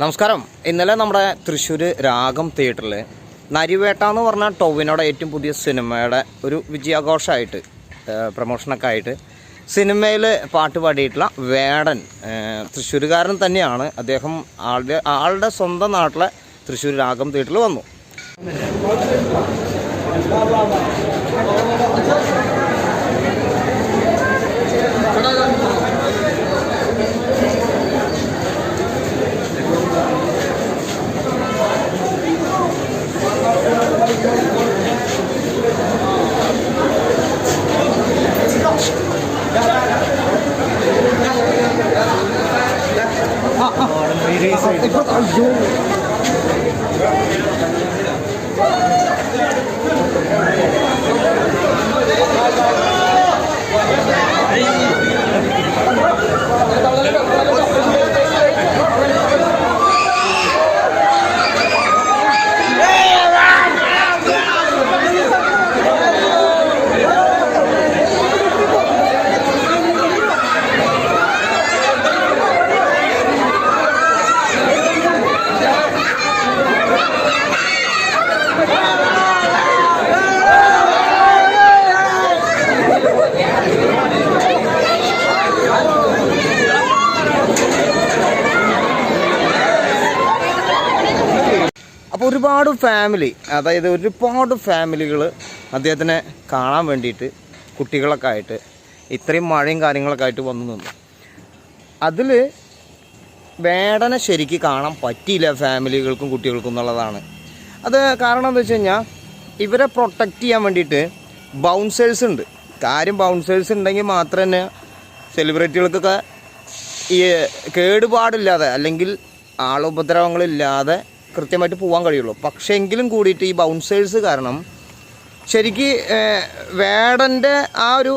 നമസ്കാരം. ഇന്നലെ നമ്മുടെ തൃശ്ശൂർ രാഗം തിയേറ്ററിൽ നരിവേട്ട എന്ന് പറഞ്ഞ ടൊവിനോടെ ഏറ്റവും പുതിയ സിനിമയുടെ ഒരു വിജയാഘോഷമായിട്ട് പ്രമോഷനൊക്കെ ആയിട്ട് സിനിമയിൽ പാട്ട് പാടിയിട്ടുള്ള വേടൻ തൃശ്ശൂരുകാരൻ തന്നെയാണ്. അദ്ദേഹം ആളുടെ ആളുടെ സ്വന്തം നാട്ടിലെ തൃശ്ശൂർ രാഗം തിയേറ്ററിൽ വന്നു. Ik word al jong. ഒരുപാട് ഫാമിലി അതായത് ഒരുപാട് ഫാമിലികൾ അദ്ദേഹത്തിനെ കാണാൻ വേണ്ടിയിട്ട് കുട്ടികളൊക്കെ ആയിട്ട് ഇത്രയും മഴയും കാര്യങ്ങളൊക്കെ ആയിട്ട് വന്നു നിന്നു. അതിൽ വേടനെ ശരിക്ക് കാണാൻ പറ്റിയില്ല ഫാമിലികൾക്കും കുട്ടികൾക്കും എന്നുള്ളതാണ്. അത് കാരണം എന്താ വെച്ച് കഴിഞ്ഞാൽ ഇവരെ പ്രൊട്ടക്റ്റ് ചെയ്യാൻ വേണ്ടിയിട്ട് ബൗൺസേഴ്സ് ഉണ്ട്. കാര്യം ബൗൺസേഴ്സ് ഉണ്ടെങ്കിൽ മാത്രം തന്നെ സെലിബ്രിറ്റികൾക്കൊക്കെ ഈ കേടുപാടില്ലാതെ അല്ലെങ്കിൽ ആളുപദ്രവങ്ങളില്ലാതെ കൃത്യമായിട്ട് പോകാൻ കഴിയുള്ളൂ. പക്ഷേ എങ്കിലും കൂടിയിട്ട് ഈ ബൗൺസേഴ്സ് കാരണം ശരിക്ക് വേടന്റെ ആ ഒരു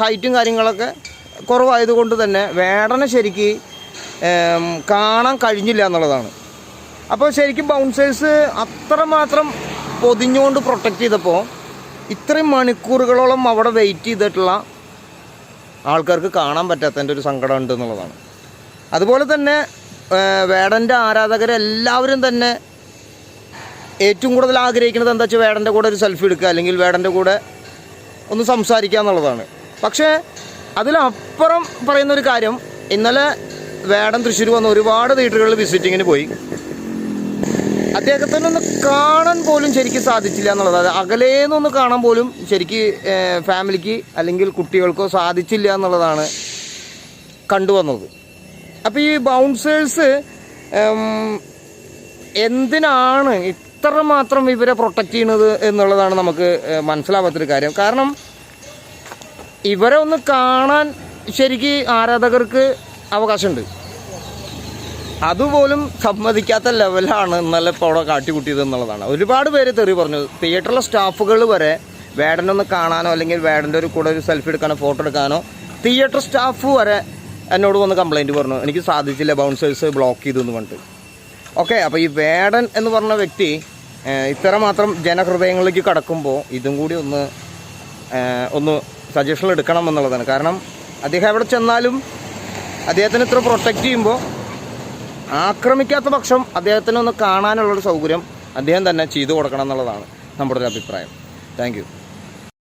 ഹൈറ്റും കാര്യങ്ങളൊക്കെ കുറവായതുകൊണ്ട് തന്നെ വേടനെ ശരിക്ക് കാണാൻ കഴിഞ്ഞില്ല എന്നുള്ളതാണ്. അപ്പോൾ ശരിക്കും ബൗൺസേഴ്സ് അത്രമാത്രം പൊതിഞ്ഞുകൊണ്ട് പ്രൊട്ടക്റ്റ് ചെയ്തപ്പോൾ ഇത്രയും മണിക്കൂറുകളോളം അവിടെ വെയിറ്റ് ചെയ്തിട്ടുള്ള ആൾക്കാർക്ക് കാണാൻ പറ്റാത്തതിന്റെ ഒരു സങ്കടം ഉണ്ട് എന്നുള്ളതാണ്. അതുപോലെ തന്നെ വേടന്റെ ആരാധകരെല്ലാവരും തന്നെ ഏറ്റവും കൂടുതൽ ആഗ്രഹിക്കുന്നത് എന്താ വെച്ചാൽ വേടന്റെ കൂടെ ഒരു സെൽഫി എടുക്കുക അല്ലെങ്കിൽ വേടന്റെ കൂടെ ഒന്ന് സംസാരിക്കുക എന്നുള്ളതാണ്. പക്ഷേ അതിലപ്പുറം പറയുന്ന ഒരു കാര്യം ഇന്നലെ വേടൻ തൃശ്ശൂർ വന്ന് ഒരുപാട് തിയേറ്ററുകളിൽ വിസിറ്റിങ്ങിന് പോയി. അദ്ദേഹത്തിന് ഒന്ന് കാണാൻ പോലും ശരിക്കും സാധിച്ചില്ല എന്നുള്ളത്. അത് അകലേന്നൊന്ന് കാണാൻ പോലും ശരിക്ക് ഫാമിലിക്ക് അല്ലെങ്കിൽ കുട്ടികൾക്കോ സാധിച്ചില്ല എന്നുള്ളതാണ് കണ്ടുവന്നത്. അപ്പോൾ ഈ ബൗൺസേഴ്സ് എന്തിനാണ് ഇത്ര മാത്രം ഇവരെ പ്രൊട്ടക്റ്റ് ചെയ്യുന്നത് എന്നുള്ളതാണ് നമുക്ക് മനസ്സിലാവാത്തൊരു കാര്യം. കാരണം ഇവരെ ഒന്ന് കാണാൻ ശരിക്ക് ആരാധകർക്ക് അവകാശമുണ്ട്. അതുപോലും സമ്മതിക്കാത്ത ലെവലാണ് ഇന്നലെ ഇപ്പോൾ അവിടെ കാട്ടിക്കൂട്ടിയത് എന്നുള്ളതാണ്. ഒരുപാട് പേര് തെറി പറഞ്ഞു. തിയേറ്ററിലെ സ്റ്റാഫുകൾ വരെ വേടനൊന്ന് കാണാനോ അല്ലെങ്കിൽ വേടന്റെ ഒരു കൂടെ ഒരു സെൽഫി എടുക്കാനോ ഫോട്ടോ എടുക്കാനോ തിയേറ്റർ സ്റ്റാഫ് വരെ എന്നോട് വന്ന് കംപ്ലയിന്റ് പറഞ്ഞു. എനിക്ക് സാധിച്ചില്ല ബൗൺസേഴ്സ് ബ്ലോക്ക് ചെയ്തു എന്ന് പറഞ്ഞിട്ട്. ഓക്കെ അപ്പോൾ ഈ വേടൻ എന്ന് പറഞ്ഞ വ്യക്തി ഇത്ര മാത്രം ജനഹൃദയങ്ങളിലേക്ക് കടക്കുമ്പോൾ ഇതും കൂടി ഒന്ന് ഒന്ന് സജഷൻ എടുക്കണം എന്നുള്ളതാണ്. കാരണം അദ്ദേഹം എവിടെ ചെന്നാലും അദ്ദേഹത്തിന് ഇത്ര പ്രൊട്ടക്റ്റ് ചെയ്യുമ്പോൾ ആക്രമിക്കാത്ത പക്ഷം അദ്ദേഹത്തിന് ഒന്ന് കാണാനുള്ളൊരു സൗകര്യം അദ്ദേഹം തന്നെ ചെയ്തു കൊടുക്കണം എന്നുള്ളതാണ് നമ്മുടെ ഒരു അഭിപ്രായം. താങ്ക്